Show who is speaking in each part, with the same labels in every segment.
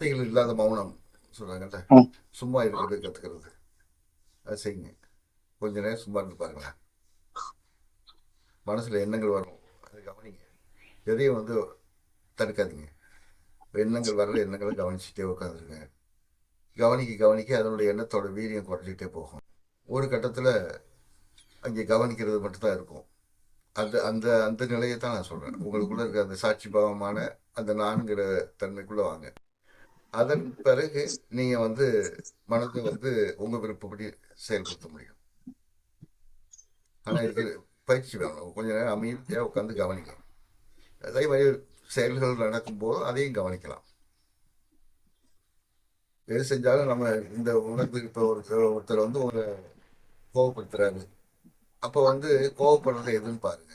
Speaker 1: வார்த்தைகள் இல்லாத மௌனம் சொல்றாங்கல்ல. சும்மா இருக்கிறது கத்துக்கிறது. அது செய்யுங்க. கொஞ்ச நேரம் சும்மா இருந்து பாருங்களேன். மனசுல எண்ணங்கள் வரும். அது கவனிங்க. எதையும் வந்து தடுக்காதீங்க. எண்ணங்கள் வர்ற எண்ணங்களை கவனிச்சுட்டே உட்காந்துருங்க கவனிக்க கவனிக்க அதனுடைய எண்ணத்தோட வீரியம் குறைஞ்சிக்கிட்டே போகும். ஒரு கட்டத்தில் அங்கே கவனிக்கிறது மட்டும்தான் இருக்கும். அந்த அந்த அந்த நிலையை தான் நான் சொல்கிறேன் உங்களுக்குள்ள இருக்க அந்த சாட்சி பாவமான அந்த நான்கிற தன்மைக்குள்ளே வாங்க. அதன் பிறகு நீங்க வந்து மனதை வந்து உங்க விருப்பப்படி செயல்படுத்த முடியும். ஆனா இது பயிற்சி வேணும். கொஞ்ச நேரம் அமைதியாக உட்காந்து கவனிக்கணும். அதே மாதிரி செயல்கள் நடக்கும்போது அதையும் கவனிக்கலாம். எது செஞ்சாலும் நம்ம இந்த உணர்வு இப்போ ஒருத்தர் ஒருத்தர் வந்து ஒரு கோவப்படுத்துறாரு. அப்போ வந்து கோவப்படுறது எதுன்னு பாருங்க.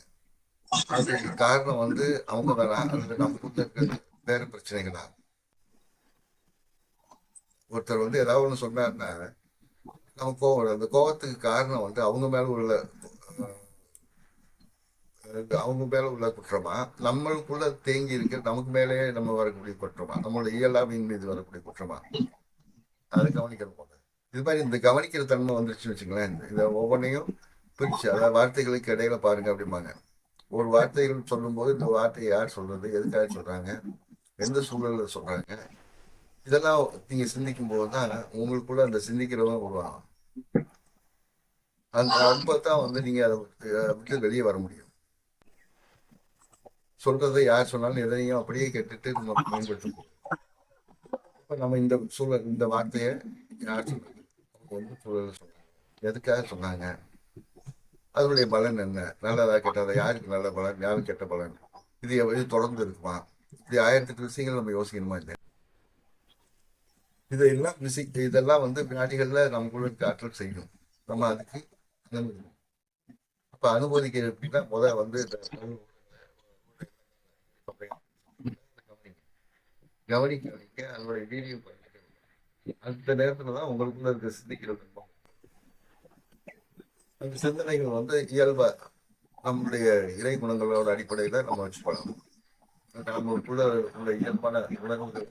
Speaker 1: அதுக்கு காரணம் வந்து அவங்க தானா அல்லது நமக்குள்ள இருக்கிற பிரச்சனைகள் ஆகும். ஒருத்தர் வந்து ஏதாவது ஒன்று சொன்னார்னா நம்ம கோவம் அந்த கோவத்துக்கு காரணம் வந்து அவங்க மேல உள்ள அவங்க மேல உள்ள குற்றமா? நம்மளுக்குள்ள தேங்கி இருக்கிற நமக்கு மேலேயே நம்ம வரக்கூடிய குற்றமா? நம்மளோட இயலாமையின் மீது வரக்கூடிய குற்றமா? அதை கவனிக்கணும் போல இது மாதிரி இந்த கவனிக்கிற தன்மை வந்துருச்சுன்னு வச்சுங்களேன் இதை ஒவ்வொன்றையும் பிரிச்சு அதாவது வார்த்தைகளுக்கு இடையில பாருங்க அப்படிம்பாங்க. ஒரு வார்த்தைகள் சொல்லும்போது இந்த வார்த்தையை யார் சொல்றது? எதுக்காக சொல்றாங்க? எந்த சூழல்ல சொல்றாங்க? இதெல்லாம் நீங்க சிந்திக்கும் போது தான் உங்களுக்குள்ள அந்த சிந்திக்கிறவங்க உருவாகும் அந்த அன்பத்தான் வந்து நீங்க அதை விட்டு வெளியே வர முடியும். சொல்றதை யார் சொன்னாலும் எதையும் அப்படியே கேட்டுட்டு நம்ம பயன்படுத்துவோம் இப்ப நம்ம இந்த சூழல் இந்த வார்த்தையை யார் சொன்னாங்க? வந்து சூழல் சொன்னாங்க. எதுக்காக சொன்னாங்க? அதனுடைய பலன் என்ன? நல்லதா கெட்டதா? யாருக்கு நல்ல பலன்? யாருக்கு கெட்ட பலன்? இது இது தொடர்ந்து இருக்குமா? இது ஆயிரத்தெட்டு விஷயங்கள் நம்ம யோசிக்கணுமா இல்லை இதெல்லாம் விசி இதெல்லாம் வந்து வினாடிகள்ல நம்மளுக்கு ஆற்றல் செய்யும். நம்ம அதுக்கு அனுமதிக்கணும். அப்ப அனுமதிக்க எப்படின்னா முத வந்து கவனிக்க வைக்க அதனுடைய வீடியோ அந்த நேரத்துல தான் உங்களுக்குள்ள இருக்க சிந்திக்கிறது அந்த சிந்தனைகள் வந்து இயல்பா நம்மளுடைய இறை குணங்களோட அடிப்படையில நம்ம வச்சுக்கலாம் நம்மளுக்குள்ள உள்ள இயல்பான உணர்வுகள்